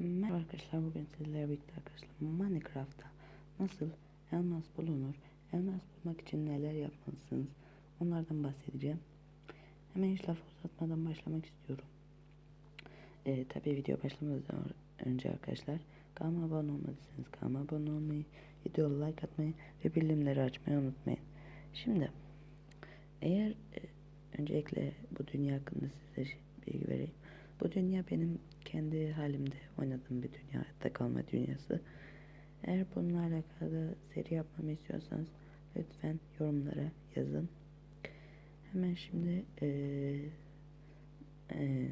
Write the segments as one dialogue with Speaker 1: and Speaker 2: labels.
Speaker 1: Merhaba arkadaşlar bugün sizlerle birlikte arkadaşlar Minecraft'ta nasıl elmas bulunur, elmas bulmak için neler yapmalısınız onlardan bahsedeceğim. Hemen hiç laf uzatmadan başlamak istiyorum. Ee, tabii video başlamadan önce arkadaşlar kanalıma abone olmadıysanız kanalıma abone olmayı, videoya like atmayı ve bildirimleri açmayı unutmayın. Şimdi eğer e, öncelikle bu dünya hakkında size bilgi vereyim. Bu dünya benim kendi halimde oynadığım bir dünya, hayatta kalma dünyası. Eğer bununla alakalı seri yapmamı istiyorsanız lütfen yorumlara yazın. Hemen şimdi eee eee,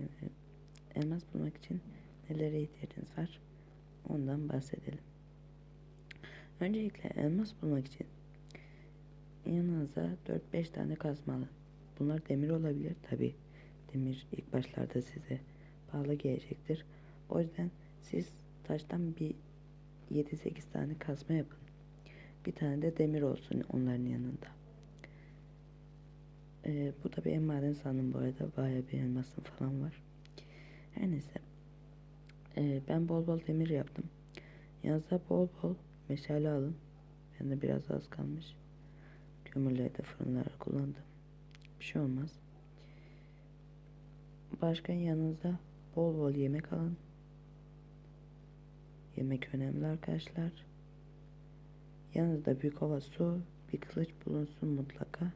Speaker 1: elmas bulmak için nelere ihtiyacınız var ondan bahsedelim. Öncelikle elmas bulmak için yanınıza 4-5 tane kazma alın. Bunlar demir olabilir tabi. Demir ilk başlarda size pahalı gelecektir. O yüzden siz taştan bir 7-8 tane kazma yapın. Bir tane de demir olsun onların yanında. Ee, bu da benim maden sandım bu arada. Bayağı bir elmasım falan var. Her neyse. Ee, ben bol bol demir yaptım. Yanınıza bol bol meşale alın. Bende biraz az kalmış. Kömürleri de fırınlara kullandım. Bir şey olmaz. Başka yanınıza bol bol yemek alın. Yemek önemli arkadaşlar. Yanınızda bir kova su, bir kılıç bulunsun mutlaka.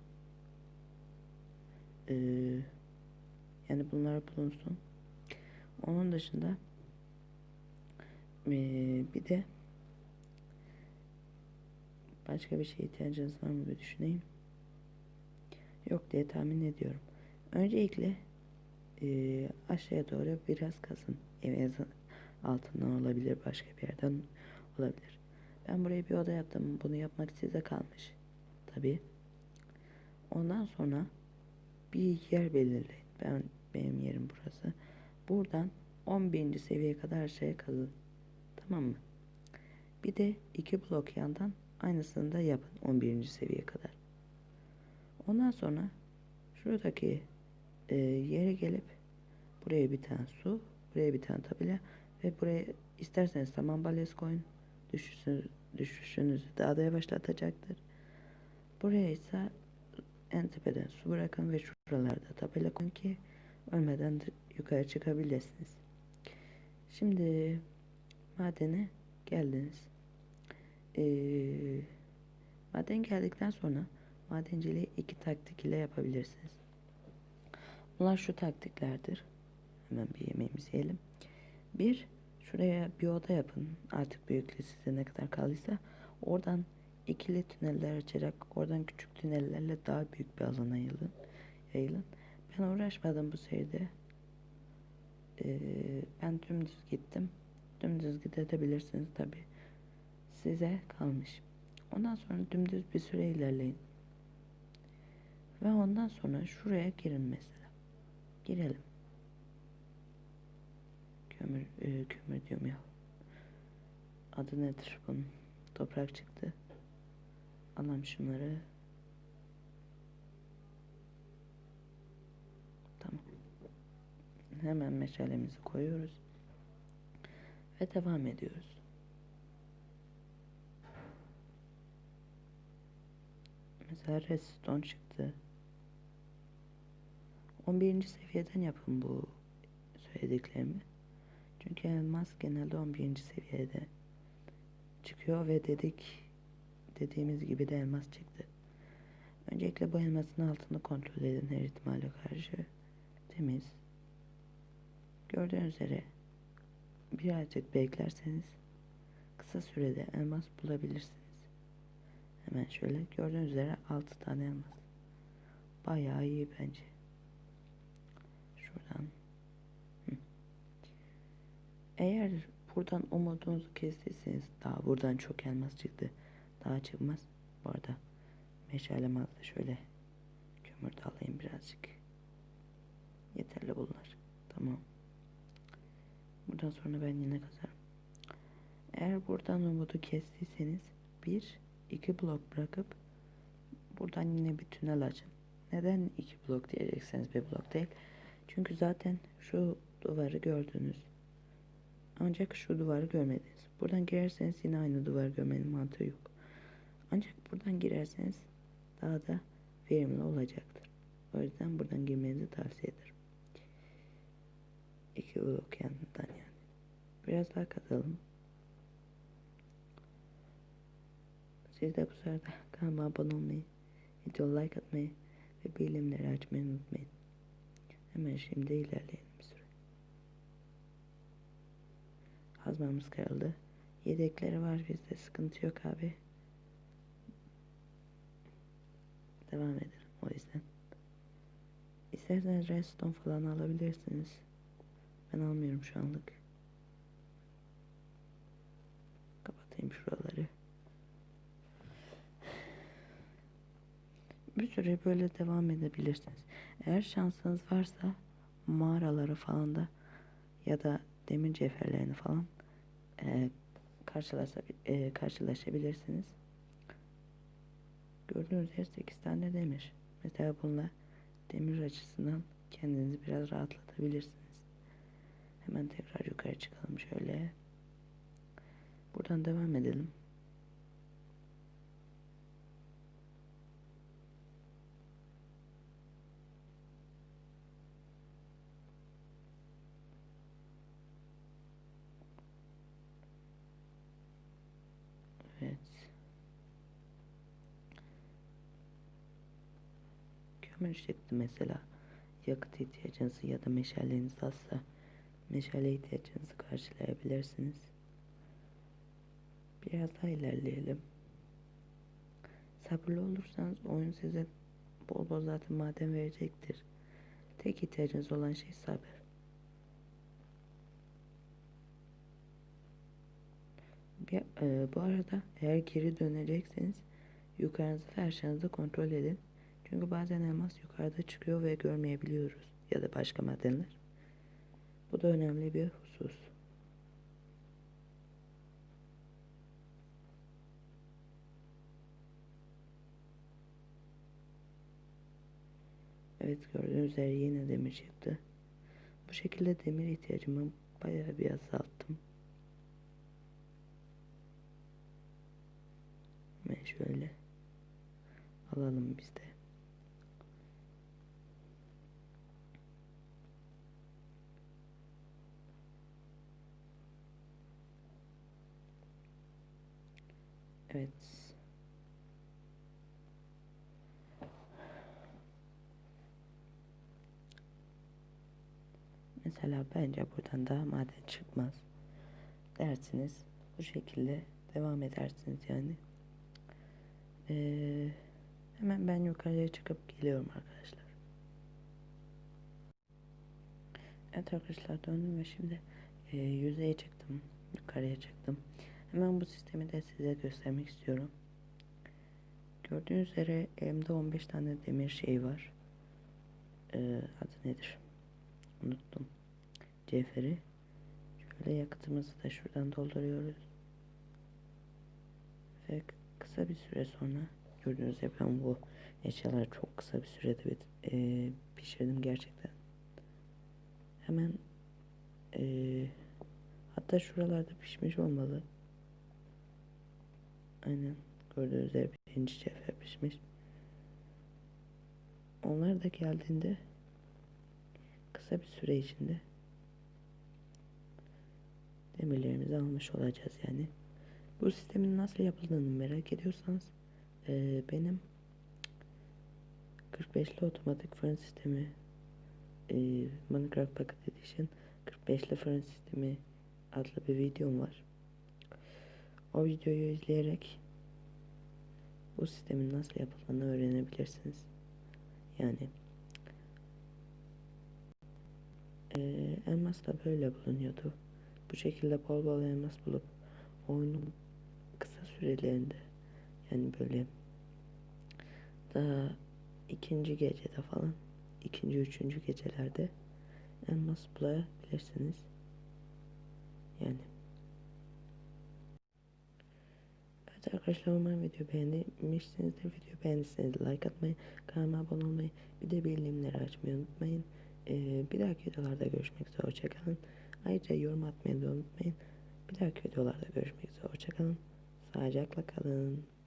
Speaker 1: Ee, yani bunlar bulunsun. Onun dışında ee, bir de başka bir şeye ihtiyacınız var mı bir düşüneyim. Yok diye tahmin ediyorum. Öncelikle e, aşağıya doğru biraz kazın. Evinizin altından olabilir, başka bir yerden olabilir. Ben buraya bir oda yaptım. Bunu yapmak size kalmış. Tabii. Ondan sonra bir yer belirleyin. Ben benim yerim burası. Buradan 11. seviyeye kadar aşağıya kazın. Tamam mı? Bir de iki blok yandan aynısını da yapın 11. seviyeye kadar. Ondan sonra şuradaki e, yere gelip buraya bir tane su, buraya bir tane tabela ve buraya isterseniz saman balyası koyun. Düşüşünüz, düşüşünüzü daha da yavaşlatacaktır. Buraya ise en tepeden su bırakın ve şuralarda tabela koyun ki ölmeden de yukarı çıkabilirsiniz. Şimdi madene geldiniz. Ee, maden geldikten sonra madenciliği iki taktik ile yapabilirsiniz. Bunlar şu taktiklerdir. Hemen bir yemeğimizi yiyelim. Bir, şuraya bir oda yapın. Artık büyüklüğü size ne kadar kaldıysa. Oradan ikili tüneller açarak oradan küçük tünellerle daha büyük bir alana yayılın. yayılın. Ben uğraşmadım bu seride. Ee, ben dümdüz gittim. Dümdüz gidebilirsiniz tabi. Size kalmış. Ondan sonra dümdüz bir süre ilerleyin. Ve ondan sonra şuraya girin mesela. Girelim. Kömür, e, kömür diyorum ya. Adı nedir bunun? Toprak çıktı. Alalım şunları. Tamam. Hemen meşalemizi koyuyoruz. Ve devam ediyoruz. Mesela redstone çıktı. 11. seviyeden yapın bu söylediklerimi. Çünkü elmas genelde 11. seviyede çıkıyor ve dedik dediğimiz gibi de elmas çıktı. Öncelikle bu elmasın altını kontrol edin her ihtimale karşı. Temiz. Gördüğünüz üzere birazcık beklerseniz kısa sürede elmas bulabilirsiniz. Hemen şöyle gördüğünüz üzere 6 tane elmas. Bayağı iyi bence. Şuradan. Eğer buradan umudunuzu kestiyseniz daha buradan çok elmas çıktı. Daha çıkmaz. Bu arada meşalem azdı şöyle kömür de alayım birazcık. Yeterli bunlar. Tamam. Buradan sonra ben yine kazarım. Eğer buradan umudu kestiyseniz bir iki blok bırakıp buradan yine bir tünel açın. Neden iki blok diyecekseniz bir blok değil. Çünkü zaten şu duvarı gördünüz. Ancak şu duvarı görmediniz. Buradan girerseniz yine aynı duvarı görmenin mantığı yok. Ancak buradan girerseniz daha da verimli olacaktır. O yüzden buradan girmenizi tavsiye ederim. İki blok yanından yani. Biraz daha katalım. Siz de bu sırada kanalıma abone olmayı, video like atmayı ve bildirimleri açmayı unutmayın. Hemen şimdi ilerleyelim bir süre. Hazmamız kırıldı. Yedekleri var bizde sıkıntı yok abi. Devam edelim o yüzden. İsterseniz redstone falan alabilirsiniz. Ben almıyorum şu anlık. Kapatayım şuraları. Bir süre böyle devam edebilirsiniz. Eğer şansınız varsa mağaraları falan da ya da demir cevherlerini falan e, karşılaşa, e, karşılaşabilirsiniz. Gördüğünüz yer 8 tane demir. Mesela bunlar demir açısından kendinizi biraz rahatlatabilirsiniz. Hemen tekrar yukarı çıkalım şöyle. Buradan devam edelim. Evet. Çıktı mesela. Yakıt ihtiyacınızı ya da meşaleniz azsa meşale ihtiyacınızı karşılayabilirsiniz. Biraz daha ilerleyelim. Sabırlı olursanız oyun size bol bol zaten maden verecektir. Tek ihtiyacınız olan şey sabır. Bir, e, bu arada eğer geri dönecekseniz yukarınızı ve aşağınızı kontrol edin. Çünkü bazen elmas yukarıda çıkıyor ve görmeyebiliyoruz. Ya da başka madenler. Bu da önemli bir husus. Evet gördüğünüz üzere yine demir çıktı. Bu şekilde demir ihtiyacımı bayağı bir azalttım. Hemen şöyle alalım biz de. Evet. Mesela bence buradan daha maden çıkmaz dersiniz. Bu şekilde devam edersiniz yani. Ee, hemen ben yukarıya çıkıp geliyorum arkadaşlar. Evet arkadaşlar döndüm ve şimdi e, yüzeye çıktım. Yukarıya çıktım. Hemen bu sistemi de size göstermek istiyorum. Gördüğünüz üzere elimde 15 tane demir şey var. Ee, adı nedir? Unuttum. Cevheri. Şöyle yakıtımızı da şuradan dolduruyoruz. Ve kısa bir süre sonra gördüğünüz gibi ben bu eşyaları çok kısa bir sürede bit e, pişirdim gerçekten. Hemen e, hatta şuralarda pişmiş olmalı. Aynen gördüğünüz üzere birinci cevher pişmiş. Onlar da geldiğinde kısa bir süre içinde demirlerimizi almış olacağız yani. Bu sistemin nasıl yapıldığını merak ediyorsanız e, benim 45'li otomatik fırın sistemi e, Minecraft Pocket Edition 45'li fırın sistemi adlı bir videom var. O videoyu izleyerek bu sistemin nasıl yapıldığını öğrenebilirsiniz. Yani e, elmas da böyle bulunuyordu. Bu şekilde bol bol elmas bulup oyunun kısa sürelerinde yani böyle daha ikinci gecede falan ikinci üçüncü gecelerde elmas bulabilirsiniz. Yani Evet arkadaşlar umarım video beğenmişsinizdir. Video beğendiyseniz like atmayı, kanalıma abone olmayı, bir de bildirimleri açmayı unutmayın. Ee, bir dahaki videolarda görüşmek üzere. Hoşçakalın. Ayrıca yorum atmayı da unutmayın. Bir dahaki videolarda görüşmek üzere. Hoşçakalın. Sağlıcakla kalın.